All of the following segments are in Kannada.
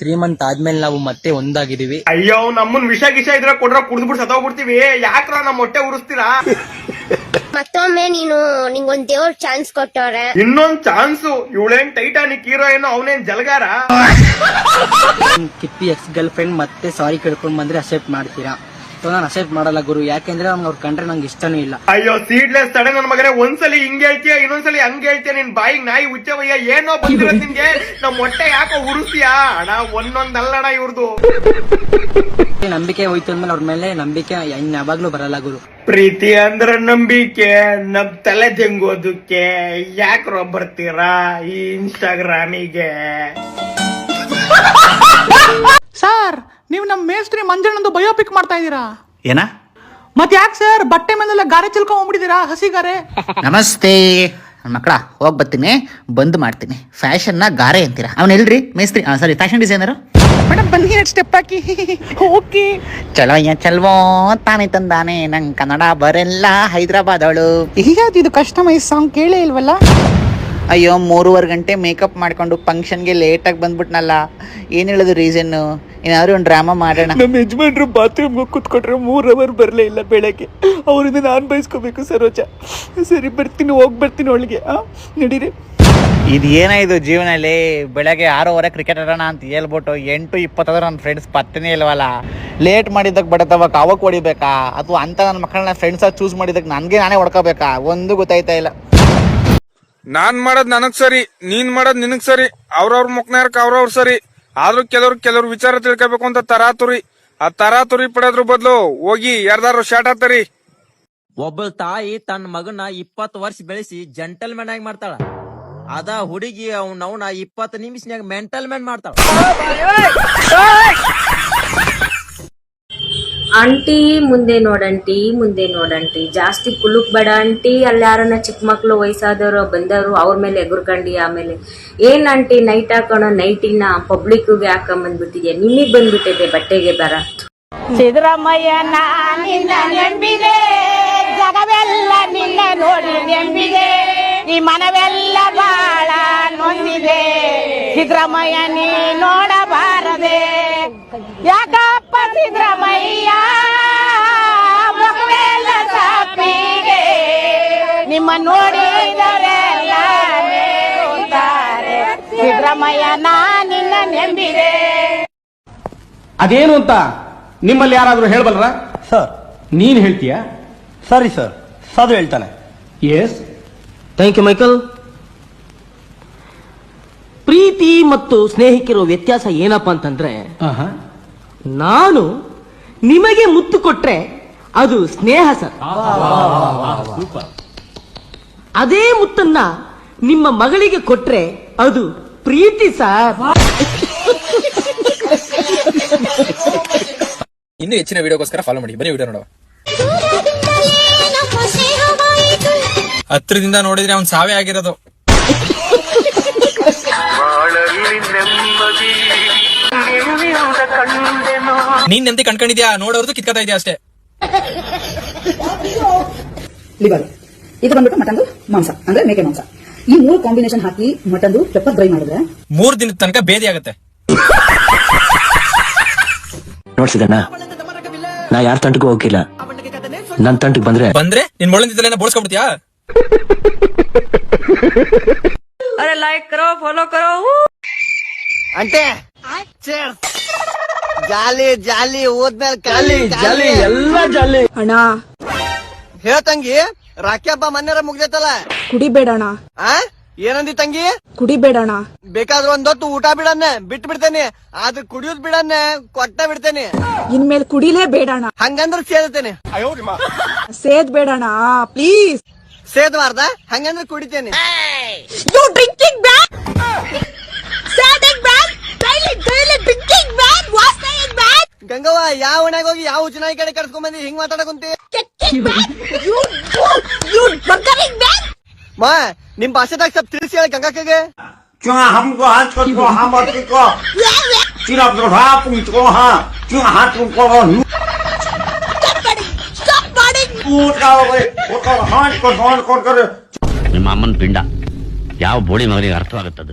ತ್ರೀ ಮಂತ್ ಆದ್ಮೇಲೆ ನಾವು ಮತ್ತೆ ಒಂದಾಗಿದೀವಿ ಅಯ್ಯೋ ನಮ್ಮನ್ ವಿಷ ಗಿಷ ಇದ್ರೆ ಕೊಡ್ರ ಕುಡ್ದ್ಬಿಟ್ಟು ಸತ್ತೋಗ್ಬಿಡ್ತೀವಿ. ಯಾಕ್ರ ನಮ್ ಹೊಟ್ಟೆ ಉರಿಸ್ತೀರಾ? ಮತ್ತೊಮ್ಮೆ ನೀನು ನಿಂಗೊಂದ್ ದೇವ್ರ ಚಾನ್ಸ್ ಕೊಟ್ಟವ್ರೆ. ಇನ್ನೊಂದ್ ಚಾನ್ಸು ಇವಳೇನ್ ಟೈಟಾನಿಕ್ ಹೀರೋಯಿನ್ ಏನೋ ಅವನೇನ್ ಜಲಗಾರ? ಕಿಪ್ಪಿ ಎಕ್ಸ್ ಗರ್ಲ್ ಫ್ರೆಂಡ್ ಮತ್ತೆ ಸಾರಿ ಕೇಳ್ಕೊಂಡ್ ಬಂದ್ರೆ ಅಕ್ಸೆಪ್ಟ್ ಮಾಡ್ತೀರಾ? ನಾನು ಅಸೆಪ್ಟ್ ಮಾಡಲ್ಲ ಗುರು. ಯಾಕೆಂದ್ರೆ ಅವ್ನು ಅವ್ರ ಕಂಡ್ರೆ ನಂಗೆ ಇಷ್ಟನೂ ಇಲ್ಲ. ಅಯ್ಯೋ ಸೀಡ್ಲೆಸ್ ತಡೆ ನನ್ನ ಮಗನೇ. ಒಂದ್ಸಲಿ ಹಿಂಗ್ ಹೇಳ್ತೀಯ ಇನ್ನೊಂದ್ಸಲ ಹಂಗ್ ಹೇಳ್ತೀಯ. ನಿನ್ ಬಾಯಿಗೆ ನಾಯಿ ಉಚ್ಚವಯ್ಯ ಏನೋ ಬಂದಿರೋ ನಿನ್ಗೆ? ನಮ್ ಹೊಟ್ಟೆ ಯಾಕೋ ಉರುಸಿಯ ಅಣ್ಣ ಒಂದೊಂದಲ್ಲಣ ಇವ್ರದು. ನಂಬಿಕೆ ಹೋಯ್ತು ಅಂದ್ಮೇಲೆ ಅವ್ರ ಮೇಲೆ ನಂಬಿಕೆ ಇನ್ ಯಾವಾಗ್ಲೂ ಬರಲ್ಲ ಗುರು. ಪ್ರೀತಿ ಅಂದ್ರ ನಂಬಿಕೆ ನಮ್ ತಲೆ ತೆಂಗೋದಕ್ಕೆ ಯಾಕ್ರೋ ಬರ್ತೀರಾ ಈ ಇನ್ಸ್ಟಾಗ್ರಾಮಿಗೆ ಸರ್ ನೀವು ನಮ್ಮ ಮೇಸ್ತ್ರಿ ಮಂಜಣ್ಣಂದು ಬಯೋಪಿಕ್ ಮಾಡ್ತಾ ಇದ್ದೀರಾ? ಏನ? ಮತ್ತೆ ಯಾಕೆ ಸರ್ ಬಟ್ಟೆ ಮೇಲೆಲ್ಲ ಗಾರೆ ಚಿಲ್ಕೊಂಡ್ಬಿಟ್ಟಿದ್ದೀರಾ ಹಸಿ ಗಾರೆ? ನಮಸ್ತೆ. ಮಕ್ಕಳ ಹೋಗಿ ಬರ್ತೀನಿ ಬಂದ್ ಮಾಡ್ತೀನಿ. ಫ್ಯಾಷನ್ನ ಗಾರೆ ಅಂತೀರಾ? ಅವನ್ ಎಲ್ರಿ? ಮೇಸ್ತ್ರಿ ಸಾರಿ ಫ್ಯಾಷನ್ ಡಿಸೈನರು? ಮೇಡಮ್ ಬನ್ನಿ ಎರಡು ಸ್ಟೆಪ್ ಹಾಕಿ. ಓಕೆ. ಚಲೋ ಯ ಚಲ್ವೋ ತಾನೆ ತಂದಾನೆ ನಂಗೆ ಕನ್ನಡ ಬರೆಲ್ಲ ಹೈದ್ರಾಬಾದ್ ಅವಳು ಹೀಗಾದ ಇದು ಕಸ್ಟಮೈಸ್ ಸಾಂಗ್ ಕೇಳೇ ಇಲ್ವಲ್ಲ? ಅಯ್ಯೋ ಮೂರುವರೆ ಗಂಟೆ ಮೇಕಪ್ ಮಾಡ್ಕೊಂಡು ಫಂಕ್ಷನ್ಗೆ ಲೇಟಾಗಿ ಬಂದ್ಬಿಟ್ನಲ್ಲ ಏನು ಹೇಳೋದು ರೀಸನ್ನು ಏನಾದ್ರು ಒಂದು ಡ್ರಾಮಾ ಮಾಡೋಣ. ನಮ್ಮ ಯಜಮಾನ್ರು ಬಾತ್ರೂಮ್ಗೆ ಕೂತ್ಕೊಟ್ರೆ ಮೂರು ಅವರ್ ಬರಲೇ ಇಲ್ಲ ಬೆಳಗ್ಗೆ. ಅವರಿಂದ ನಾನು ಬಯಸ್ಕೋಬೇಕು ಸರೋಜ. ಸರಿ ಬರ್ತೀನಿ ಹೋಗಿ ಬರ್ತೀನಿ ಒಳಗೆ ನಡೀರಿ. ಇದು ಏನಾಯ್ತು ಜೀವನದಲ್ಲಿ? ಬೆಳಗ್ಗೆ ಆರೂವರೆ ಕ್ರಿಕೆಟ್ ಆಡೋಣ ಅಂತ ಹೇಳ್ಬಿಟ್ಟು ಎಂಟು ಇಪ್ಪತ್ತಾದ್ರೆ ನನ್ನ ಫ್ರೆಂಡ್ಸ್ ಪತ್ತೆನೇ ಇಲ್ವಲ್ಲ? ಲೇಟ್ ಮಾಡಿದ್ದಕ್ಕೆ ಬಡತವ ಅವಕ್ಕೆ ಹೊಡಿಬೇಕಾ? ಅಥವಾ ಅಂತ ನನ್ನ ಮಕ್ಕಳನ್ನ ಫ್ರೆಂಡ್ಸಾಗಿ ಚೂಸ್ ಮಾಡಿದ್ದಕ್ಕೆ ನನಗೆ ನಾನೇ ಹೊಡ್ಕೋಬೇಕಾ? ಒಂದು ಗೊತ್ತಾಯ್ತಾ ಇಲ್ಲ. ನಾನ್ ಮಾಡೋದ್ ನನಗ್ ಸರಿ ನೀನ್ ಮಾಡೋದ್ ನಿನಗ್ ಸರಿ ಅವ್ರವ್ರ ಮುಖನೇರಕ್ ಅವ್ರವ್ರ ಸರಿ. ಆದ್ರೂ ಕೆಲವ್ರು ಕೆಲವ್ರು ವಿಚಾರ ತಿಳ್ಕೊಬೇಕು ಅಂತ ತರಾತುರಿ. ಆ ತರಾತುರಿ ಪಡೆದ್ರ ಬದಲು ಹೋಗಿ ಯಾರ್ದಾರು ಶಾಟ್ ಹಾಕ್ತಾರಿ. ಒಬ್ಬ ತಾಯಿ ತನ್ನ ಮಗನ ಇಪ್ಪತ್ತು ವರ್ಷ ಬೆಳೆಸಿ ಜೆಂಟಲ್ ಮ್ಯಾನ್ ಆಗಿ ಮಾಡ್ತಾಳ. ಅದ ಹುಡುಗಿ ಅವ್ನ ಅವನ ಇಪ್ಪತ್ತು ನಿಮಿಷನ್ಯಾಗ ಮೆಂಟಲ್ ಮ್ಯಾನ್ ಮಾಡ್ತಾಳ. ಆಂಟಿ, ಮುಂದೆ ನೋಡಂಟಿ ಮುಂದೆ ನೋಡಂಟಿ ಜಾಸ್ತಿ ಕುಲುಕ್ ಬೇಡ ಆಂಟಿ. ಅಲ್ಲಿ ಯಾರನ್ನ ಚಿಕ್ಕ ಮಕ್ಳು ವಯಸ್ಸಾದವರು, ಬಂದವರು, ಅವ್ರ ಮೇಲೆ ಎಗುರ್ಕಂಡಿ ಆಮೇಲೆ. ಏನ್ ಆಂಟಿ ನೈಟ್ ಹಾಕೋಣ ನೈಟಿನ ಪಬ್ಲಿಕ್ಗೆ ಹಾಕೊಂಬಂದ್ಬಿಟ್ಟಿದ್ಯಾ ನಿಮಗ್ ಬಂದ್ಬಿಟ್ಟಿದೆ ಬಟ್ಟೆಗೆ ಬರ. ಸಿದ್ದರಾಮಯ್ಯ ನಿನ್ನ ಬಾಳ ಸಿದ್ದರಾಮಯ್ಯ, ನೀ ನೋಡಬಾರದೆ. ಯಾಕಪ್ಪ ಸಿದ್ದರಾಮಯ್ಯ ಮಕ್ಕಳೆಲ್ಲ ಸಾಪಿಗೆ. ನಿಮ್ಮ ನೋಡಿದರೆಲ್ಲ. ಸಿದ್ದರಾಮಯ್ಯ ನಾ ನಿನ್ನ ನೆಂಬಿದೆ. ಅದೇನು ಅಂತ ನಿಮ್ಮಲ್ಲಿ ಯಾರಾದ್ರೂ ಹೇಳಬಲ್ರ? ಸರ್. ನೀನ್ ಹೇಳ್ತೀಯಾ? ಸರಿ ಸರ್. ಸಾಧು ಹೇಳ್ತಾನೆ. ಎಸ್ ಥ್ಯಾಂಕ್ ಯು ಮೈಕಲ್ ಪ್ರೀತಿ ಮತ್ತು ಸ್ನೇಹಿಕರ ವ್ಯತ್ಯಾಸ ಏನಪ್ಪಾ ಅಂತಂದ್ರೆ ನಾನು ನಿಮಗೆ ಮುತ್ತು ಕೊಟ್ರೆ ಅದು ಸ್ನೇಹ ಸರ್. ಅದೇ ಮುತ್ತನ್ನ ನಿಮ್ಮ ಮಗಳಿಗೆ ಕೊಟ್ರೆ ಅದು ಪ್ರೀತಿ ಸರ್. ಇನ್ನು ಹೆಚ್ಚಿನ ವಿಡಿಯೋಗೋಸ್ಕರ ಫಾಲೋ ಮಾಡಿ. ಬನ್ನಿ ವಿಡಿಯೋ ನೋಡುವ. ಹತ್ರದಿಂದ ನೋಡಿದ್ರೆ ಅವ್ನ್ ಸಾವೇ ಆಗಿರೋದು. ನೀನ್ ನೆಮ್ಮದಿ ಕಣ್ಕೊಂಡಿದ್ಯಾ? ನೋಡೋರ್ದು ಕಿತ್ಕತಾ ಇದೆಯಾ ಅಷ್ಟೇ? ಲಿವರ್. ಇದು ಬಂದ್ಬಿಟ್ಟು ಮಟನ್ ಮಾಂಸ. ಅಂದ್ರೆ ಮೇಕೆ ಮಾಂಸ. ಈ ಮೂರು ಕಾಂಬಿನೇಷನ್ ಹಾಕಿ ಮಟನ್ ಪೆಪ್ಪರ್ ಫ್ರೈ ಮಾಡಿದ್ರೆ ಮೂರ್ ದಿನದ ತನಕ ಬೇದಿ ಆಗುತ್ತೆ. ನೋಡ್ಸಿದಣ್ಣ ನಾ ಯಾರ ತಂಟಗೂ ಹೋಗಿಲ್ಲ ನನ್ ತಂಟಕ್ ಬಂದ್ರೆ ಬಂದ್ರೆ ನಿನ್ ಮೊಳಂದಿದ್ದಲ್ಲ ಬೋಳ್ಸ್ಕೊಂಡ್ಬಿಡ್ತೀಯಾ? ಅರೆ ಲೈಕ್ ಕರೋ ಫಾಲೋ ಕರೋ ಅಂಟೆ. ಜಾಲಿ ಜಾಲಿ ಹೋದ್ಮೇಲೆ ಖಾಲಿ ಜಾಲಿ ಎಲ್ಲ ಜಾಲಿ. ಅಣ್ಣ. ಹೇಳ್ತಂಗಿ ರಾಖಿ ಹಬ್ಬ ಮೊನ್ನೆರ ಮುಗ್ದೈತಲ್ಲ? ಕುಡಿಬೇಡಣ ಆ? ಏನಂದಿ ತಂಗಿ? ಕುಡಿಬೇಡಣ ಬೇಕಾದ್ರೆ ಒಂದೊತ್ತು ಊಟ ಬಿಡನ್ನೆ ಬಿಟ್ ಬಿಡ್ತೇನೆ ಆದ್ರೆ ಕುಡಿಯೋದ್ ಬಿಡನ್ನೆ ಕೊಟ್ಟ ಬಿಡ್ತೇನೆ. ಇನ್ಮೇಲೆ ಕುಡಿಲೇ ಬೇಡಣ ಹಂಗಂದ್ರೆ ಸೇದತೇನೆ. ಸೇದ್ ಬೇಡಣ ಪ್ಲೀಸ್ ಸೇದಬಾರ್ದ ಹಂಗಂದ್ರೆ ಕುಡಿತೇನೆ. ಯು ಡ್ರಿಂಕಿಂಗ್ ಬ್ಯಾಡ್ ಗಂಗವ್ವ ಯಾವ ಓಣ್ಯಾಗ ಹೋಗಿ ಯಾವ ಚುನಾಯಿ ಕಡೆ ಕರ್ಸ್ಕೊಂಡ್ ಬಂದಿ? ಹಿಂಗ್ ಮಾತಾಡಕುಂತಿ? ಮಾ ನಿಮ್ ಭಾಷೆದಾಗ ಸ್ವಲ್ಪ ತಿಳಿಸಿ ಹೇಳಿ ಗಂಗಕ್ಕಗೆ ಸ್ಟಾಪ್ ಮಾಡಿಂಗ್ ನಿಮ್ಮ ಅಮ್ಮನ ಪಿಂಡ ಯಾವ ಬೋಳಿ ಮಗನಿಗೆ ಅರ್ಥವಾಗುತ್ತದೆ?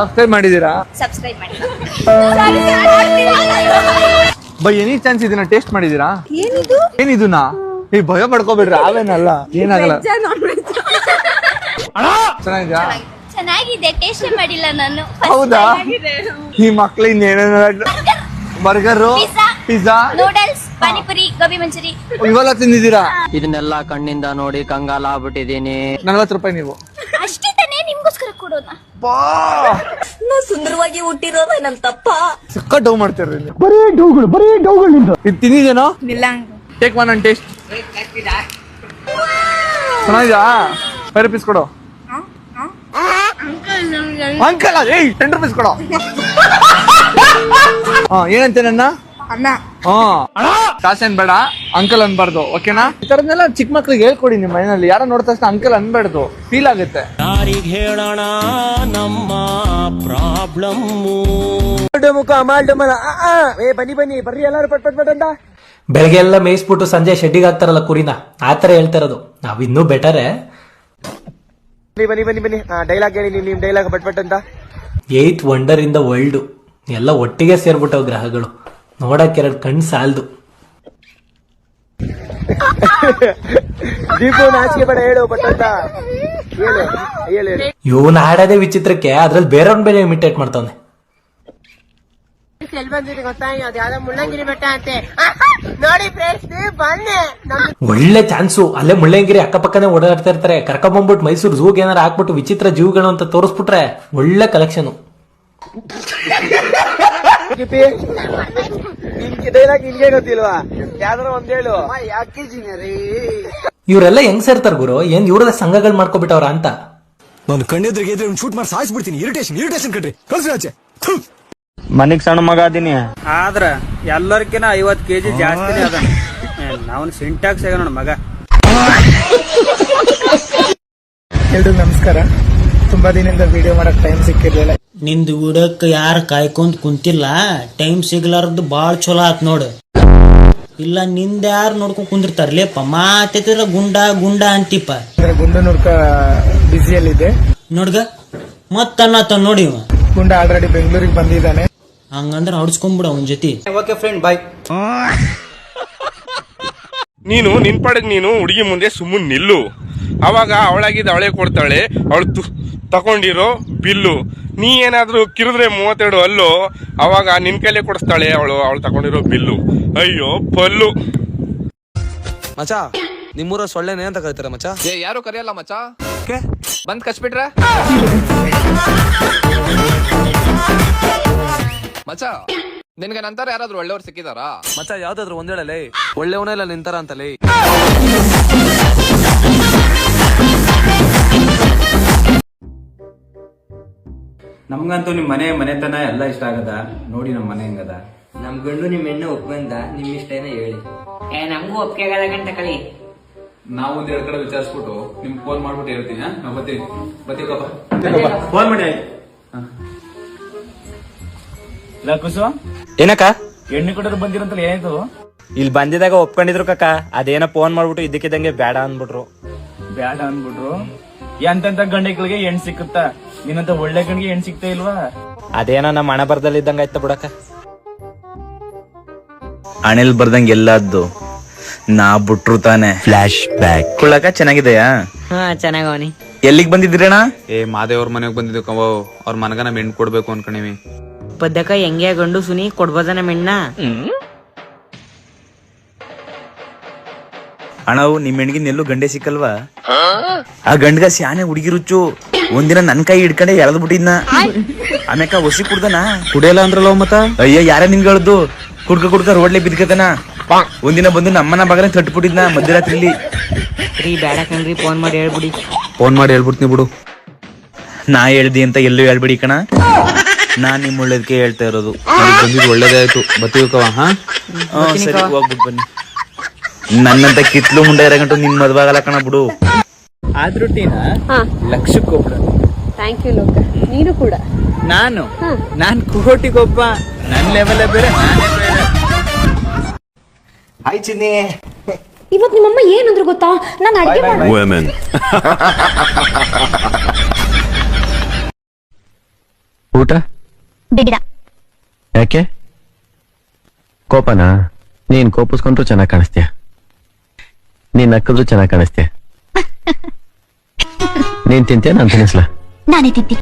ಸಬ್ಸ್ಕ್ರೈಬ್ ಮಾಡಿದೀರಾ ಸಬ್ಸ್ಕ್ರೈಬ್ ಮಾಡಿ. ಬೈ ಎನಿ ಚಾನ್ಸ್ ಇದನ್ನ ಟೇಸ್ಟ್ ಮಾಡಿದೀರಾ ಏನಿದು? ಏನಿದುನಾ? ಈ ಭಯ ಪಡ್ಕೋಬೇಡ್ರಿ ಅವೇನಲ್ಲ ಏನಾಗಲ್ಲ. ಚೆನ್ನಾಗಿದ್ಯಾ? ಚೆನ್ನಾಗಿದೆ ಟೇಸ್ಟ್ ಮಾಡಿಲ್ಲ ನಾನು. ಹೌದಾ? ಈ ಮಕ್ಳು ಇನ್ನೇನೇನ burger. Pizza noodles panipuri gobi manchuri. ಇವೆಲ್ಲ ತಿಂದಿದ್ದೀರಾ? ಇದನ್ನೆಲ್ಲ ಕಣ್ಣಿಂದ ನೋಡಿ ಕಂಗಾಲ ಆಗ್ಬಿಟ್ಟಿದೀನಿ ನಲ್ವತ್ತು ರೂಪಾಯಿ ನೀವು. ಸುಂದರವಾಗಿ ಹುಟ್ಟಿರೋದ ನನ್ ತಪ್ಪ. ಸಕ್ಕ ಡೌ ಮಾಡ್ತಾರ ಬರೀ ಡೌಗಳು ಬರೀ ಡೌಗಳು ನಿಂದು. ಇದು ತಿಂದಿದ್ದೇನೋ ಟೇಕ್ ಒನ್ ಅಂಡ್ ಟೇಸ್ಟ್ ಚೆನ್ನಾಗಿದಾ ಫೈವ್ ರುಪೀಸ್ ಕೊಡು. ಅಂಕಲ್ ಏಯ್ ಟೆನ್ ರುಪೀಸ್ ಕೊಡು. ಹಾ ಏನಂತೆ ನನ್ನ? ಕಾಸೇನ್ ಬೇಡ ಅಂಕಲ್ ಅನ್ಬಾರ್ದು ಓಕೆನಾ? ಈ ತರದ್ನೆಲ್ಲ ಚಿಕ್ಕ ಮಕ್ಳಿಗೆ ಹೇಳ್ಕೊಡಿ ನಿಮ್ಮ ಮನೆಯಲ್ಲಿ ಯಾರ ನೋಡಿದ ತಕ್ಷಣ ಅಂಕಲ್ ಅನ್ಬಾರ್ದು ಫೀಲ್ ಆಗುತ್ತೆ. ಹೇಳೋಣ ನಮ್ಮ ಪ್ರಾಬ್ಲಮ್ ಬನ್ನಿ ಬನ್ನಿ ಬರ್ರಿ ಎಲ್ಲಾರು ಪಟ್ ಪಟ್ ಪಟ್ ಅಂತ. ಬೆಳಗ್ಗೆ ಎಲ್ಲ ಮೇಯಿಸ್ಬಿಟ್ಟು ಸಂಜೆ ಶೆಡ್ಡಿಗೆ ಹಾಕ್ತಾರಲ್ಲ ಕುರಿನ ಆತರ ಹೇಳ್ತಾ ಇರೋದು. ನಾವ್ ಇನ್ನೂ ಬೆಟರೇ. ಬನ್ನಿ ಬನ್ನಿ ಬನ್ನಿ ಡೈಲಾಗ್ ಹೇಳಿ ನೀವು ನಿಮ್ ಡೈಲಾಗ್ ಪಟ್ ಪಟ್ ಅಂತ. Eighth wonder in the world ಎಲ್ಲ ಒಟ್ಟಿಗೆ ಸೇರ್ಬಿಟ್ಟವ್ ಗ್ರಹಗಳು. ನೋಡಕ್ ಎರಡ್ ಕಣ್ ಸಾಲ್ದು. ದೀಪು ನಾಚಿಕೆ ಬೇಡ ಹೇಳು ಪಟ್ ಅಂತ ಹೇಳು ಹೇಳು ಹೇಳು. ಇವನ್ ಆಡೋದೇ ವಿಚಿತ್ರಕ್ಕೆ ಅದ್ರಲ್ಲಿ ಬೇರೆಯವ್ನ ಬೇರೆ ಇಮಿಟೇಟ್ ಮಾಡ್ತಾವನೆ. ಎಲ್ಲಿ ಬಂದಿದೆ ಗೊತ್ತಾ? ಅದು ಯಾವ್ದೋ ಮುಳ್ಳಂಗಿರಿ ಬೆಟ್ಟ ಅಂತೆ. ನೋಡಿ ಫ್ರೆಂಡ್ಸ್ ಬನ್ನಿ. ನಮ್ ಒಳ್ಳೆ ಚಾನ್ಸು. ಅಲ್ಲೇ ಮುಳ್ಳಂಗಿರಿ ಅಕ್ಕಪಕ್ಕನೆ ಓಡಾಡ್ತಾ ಇರ್ತಾರೆ. ಕರ್ಕೊಂಬಂದ್ಬಿಟ್ಟು ಮೈಸೂರು ಝೂಗೆ ಏನಾರ ಹಾಕ್ಬಿಟ್ಟು ವಿಚಿತ್ರ ಜೀವಿಗಳು ಅಂತ ತೋರಿಸ್ಬಿಟ್ರೆ ಒಳ್ಳೆ ಕಲೆಕ್ಷನ್ ಕಿಪಿ ನಿನ್ಗೆ ಡೈಲಾಗ್ ನಿನ್ಗೆ ಗೊತ್ತಿಲ್ವಾ? ಯಾವ್ದಾರ ಒಂದ್ ಹೇಳು. ಇವರೆಲ್ಲ ಹೆಂಗ್ ಸೇರ್ತಾರ ಗುರು? ಏನ್ ಇವ್ರೆಲ್ಲ ಸಂಘಗಳು ಮಾಡ್ಕೊಬಿಟ್ಟವ್ರ ಅಂತ? ನಾನು ಕಣ್ಣೆದ್ರಿಗೆ ಇದ್ರೆ ಶೂಟ್ ಮಾಡಿ ಸಾಯಿಸ್ಬಿಡ್ತೀನಿ ಇರಿಟೇಷನ್ ಇರಿಟೇಷನ್ ಕಟ್ರಿ ಕಳ್ಸಿ ಆಚೆ ಮನಿಗ್ ಸಣ್ಣ ಮಗ ಅದೀನಿ. ಆದ್ರ ಎಲ್ಲರ್ಕಿನ ಐವತ್ ಕೆಜಿ ಜಾಸ್ತಿ ಅದ. ನಾವನ್ ಸಿಂಟ್ಯಾಕ್ಸ್ ಆಗ ನೋಡ ಮಗ. ಎಲ್ರಿಗೂ ನಮಸ್ಕಾರ. ತುಂಬಾ ದಿನದಿಂದ ವಿಡಿಯೋ ಮಾಡಕ್ ಟೈಮ್ ಸಿಕ್ಕಿರ್ಲಿಲ್ಲ. ನಿಂದು ವಿಡಕ್ ಯಾರ ಕಾಯ್ಕೊಂಡ್ ಕುಂತಿಲ್ಲ ಟೈಮ್ ಸಿಗ್ಲಾರ್ದು ಬಾಳ್ ಚಲೋ ಆತ್ ನೋಡು. ಇಲ್ಲ ನಿಂದ ಯಾರು ನೋಡ್ಕೊಂಡ್ ಕುಂದಿರ್ತಾರಲೇಪ ಮಾತೆತ್ತಿರ ಗುಂಡ ಗುಂಡ ಅಂತಿಪ್ಪ. ಗುಂಡ ಗುಂಡು ನುಡ್ಕ ಬ್ಯುಸಿಯಲ್ಲಿದೆ ನೋಡ್ಗ ಅನ್ನತ್ತ ನೋಡಿ ಇವ. ಗುಂಡ ಆಲ್ರೆಡಿ ಬೆಂಗಳೂರಿಗೆ ಬಂದಿದ್ದಾನೆ. ಹಂಗಂದ್ರ ಹೊಡ್ಸ್ಕೊಂಬಿಡ ಅವನ್ ಜೊತೆ. ಓಕೆ ಫ್ರೆಂಡ್ ಬಾಯ್ ನೀನು ನಿನ್ ಪಾಡಿಗೆ ನೀನು ಹುಡುಗಿ ಮುಂದೆ ಸುಮ್ಮನೆ ನಿಲ್ಲು. ಅವಾಗ ಅವಳಾಗಿದ್ದು ಅವಳೇ ಕೊಡ್ತಾಳೆ ಅವಳು ತಕೊಂಡಿರೋ ಬಿಲ್ಲು. ನೀ ಏನಾದರೂ ಕಿರಿದ್ರೆ ಮೂವತ್ತೆರಡು ಅಲ್ಲು ಅವಾಗ ನಿನ್ ಕೈಲೇ ಕೊಡಿಸ್ತಾಳೆ ಅವಳು ಅವಳು ತಗೊಂಡಿರೋ ಬಿಲ್ಲು. ಅಯ್ಯೋ ಪಲ್ಲು. ಮಚ ನಿಮ್ಮೂರ ಸೊಳ್ಳೆನೇ ಅಂತ ಕರಿತಾರ ಮಚ ಏ ಯಾರು ಕರೆಯಲ್ಲ ಮಚ ಬಂದ್ ಕಚ್ಬಿಟ್ರೆ? ಮಚಾ ನಿನ್ಗೆ ನಂತರ ಯಾರಾದ್ರೂ ಒಳ್ಳೆಯವ್ರು ಸಿಕ್ಕಿದಾರಾ? ಮಚ ಯಾವ್ದಾದ್ರು ಒಂದೇಳಲೇ ಒಳ್ಳೆಯವನೇ ಇಲ್ಲ ನಿಂತಾರ ಅಂತಲೇ. ನಮ್ಗಂತೂ ನಿಮ್ ಮನೆ ಮನೆತನ ಎಲ್ಲ ಇಷ್ಟ ಆಗದ? ನೋಡಿ ನಮ್ ಮನೆ ಹೆಂಗದ? ನಮ್ ಗಂಡು ನಿಮ್ ಎಣ್ಣೆ ಒಪ್ಪಂದ ನಿಮ್ ಇಷ್ಟ ಏನೋ ಹೇಳಿ. ಏ ನಮಗೂ ಒಪ್ಪಿಗೆ ಆಗಲ್ಲ ಗಂಟ ಕಳಿ ನಾವು ಒಂದ್ ಎರಡ್ ಕಡೆ ವಿಚಾರಿಸ್ಬಿಟ್ಟು ನಿಮ್ ಫೋನ್ ಮಾಡ್ಬಿಟ್ಟು ಹೇಳ್ತೀನಿ ಹಾ? ನಾವ್ ಬರ್ತೀವಿ ಫೋನ್ ಮಾಡಿ. ಕುಸು. ಏನಕ್ಕ? ಎಣ್ಣೆ ಕೊಡೋರು ಬಂದಿರಂತ ಏನಾಯ್ತು? ಇಲ್ಲಿ ಬಂದಿದಾಗ ಒಪ್ಕೊಂಡಿದ್ರು ಕಕ್ಕ ಅದೇನೋ ಫೋನ್ ಮಾಡ್ಬಿಟ್ಟು ಇದಕ್ಕಿದಂಗೆ ಬೇಡ ಅಂದ್ಬಿಟ್ರು. ಬೇಡ ಅನ್ಬಿಟ್ರು ಎಂತೆಂತ ಗಂಡೆಗಳಿಗೆ ಹೆಣ್ ಸಿಕ್ಕುತ್ತ? ನಿನ್ನಂತ ಒಳ್ಳೆ ಗಂಡಿಗೆ ಹೆಣ್ ಸಿಗ್ತಾ ಇಲ್ವಾ? ಅದೇನೋ ನಮ್ಮ ಹಣ ಬರ್ದಲ್ಲಿ ಇದ್ದಂಗ ಆಯ್ತ ಬಿಡಕ ಅಣಿಲ್ ಬರ್ದಂಗೆ ಎಲ್ಲದ್ದು. ನಾ ಬಿಟ್ರು ತಾನೆ. ಫ್ಲಾಶ್ ಬ್ಯಾಕ್ ಕುಳ್ಳಕ ಚೆನ್ನಾಗಿದೆಯಾ? ಹಾ ಚೆನ್ನಾಗವನಿ. ಎಲ್ಲಿಗ್ ಬಂದಿದ್ರಣ ಏ ಮಾದೇವ್ರ ಮನೆಗ್ ಬಂದಿದ್ದು ಕವ ಅವ್ರ ಮನಗ ನಮ್ ಹೆಣ್ಣು ಕೊಡ್ಬೇಕು ಅನ್ಕೊಂಡಿವಿ ಪದ್ದಕ ಹೆಂಗೆ ಗಂಡು ಸುನಿ ಕೊಡ್ಬೋದ ನಮ್ಮ ಮೆಣ್ಣ ಅಣ್ಣವು ನಿಮ್ ಹೆಣ್ಗಿನ ಎಲ್ಲೂ ಗಂಡೆ ಸಿಕ್ಕಲ್ವಾ? ಆ ಗಂಡ್ಗ ಸ್ಯಾನೆ ಹುಡುಗಿರುಚ್ಚು. ಒಂದಿನ ನನ್ ಕೈ ಹಿಡ್ಕೊಂಡೆ ಎಳದ್ ಬಿಟ್ಟಿದ್ನ ಆಮ್ಯಾಕ ಒಸಿ ಕುಡ್ದನ? ಕುಡಿಯಲ್ಲ ಅಂದ್ರಲ್ಲ ಮತ್ತ? ಅಯ್ಯ ಯಾರ ನಿನ್ಗಳದ್ದು ಕುಡ್ಕ ಕುಡ್ಕ ರೋಡ್ಲಿ ಬಿದ್ಕತನ. ಒಂದಿನ ಬಂದು ನಮ್ಮನ ಬಾಗಲ ತಟ್ಬಿಟ್ಟಿದ್ನ ಮಧ್ಯರಾತ್ರಿಲಿ. ರೀ ಕಣ್ರಿ ಫೋನ್ ಮಾಡಿ ಹೇಳ್ಬಿಡಿ. ಫೋನ್ ಮಾಡಿ ಹೇಳ್ಬಿಡ್ತೀನಿ ಬಿಡು. ನಾ ಹೇಳ್ದಿ ಅಂತ ಎಲ್ಲೂ ಹೇಳ್ಬಿಡಿ ಕಣ. ನಾ ನಿಮ್ ಒಳ್ಳೇದಕ್ಕೆ ಹೇಳ್ತಾ ಇರೋದು. ಬಂದಿದ್ದು ಒಳ್ಳೇದಾಯ್ತು ಬತ್ತೀವಿ ಬತ್ತೀವಕ್ಕವ ಹಾ? ಸರಿ ಹೋಗ್ಬಿಟ್ಟು ಬನ್ನಿ. ನನ್ನಂತ ಕಿತ್ಲು ಮುಂಡೆ ಇರಗಂಟು ನಿನ್ ಮದ್ವೆ ಆಗಲ್ಲ ಕಣ ಬಿಡು ಆದ್ರೂ ಟೀನಾ ಲಕ್ಷಕ್ಕೊಬ್ಳು ಥ್ಯಾಂಕ್ ಯು ಲೋಕ ನೀನು ಕೂಡ ನಾನು ನಾನ್ ಕೋಟಿಗೊಬ್ಬ ನನ್ ಲೆವೆಲ್ ಬೇರೆ ನಾನೇ ಬೇರೆ ಹಾಯ್ ಚಿನ್ನಿ ಇವತ್ ನಿಮ್ಮಮ್ಮ ಏನಂದ್ರು ಗೊತ್ತಾ ನಾನು ಅಡಿಗೆ ಊಟ ಬಿಡ ಯಾಕೆ ಕೋಪನಾ ನೀನ್ ಕೋಪಿಸ್ಕೊಂಡ್ರು ಚೆನ್ನಾಗಿ ಕಾಣಿಸ್ತೀಯ ನೀನ್ ನಕ್ಕಿದ್ರು ಚೆನ್ನಾಗಿ ಕಾಣಿಸ್ತೀಯ ನೀನ್ ತಿಂತೀಯ? ನಾನು ತಿನ್ನಿಸ್ಲಾ? ನಾನೇ ತಿಂತೀನಿ.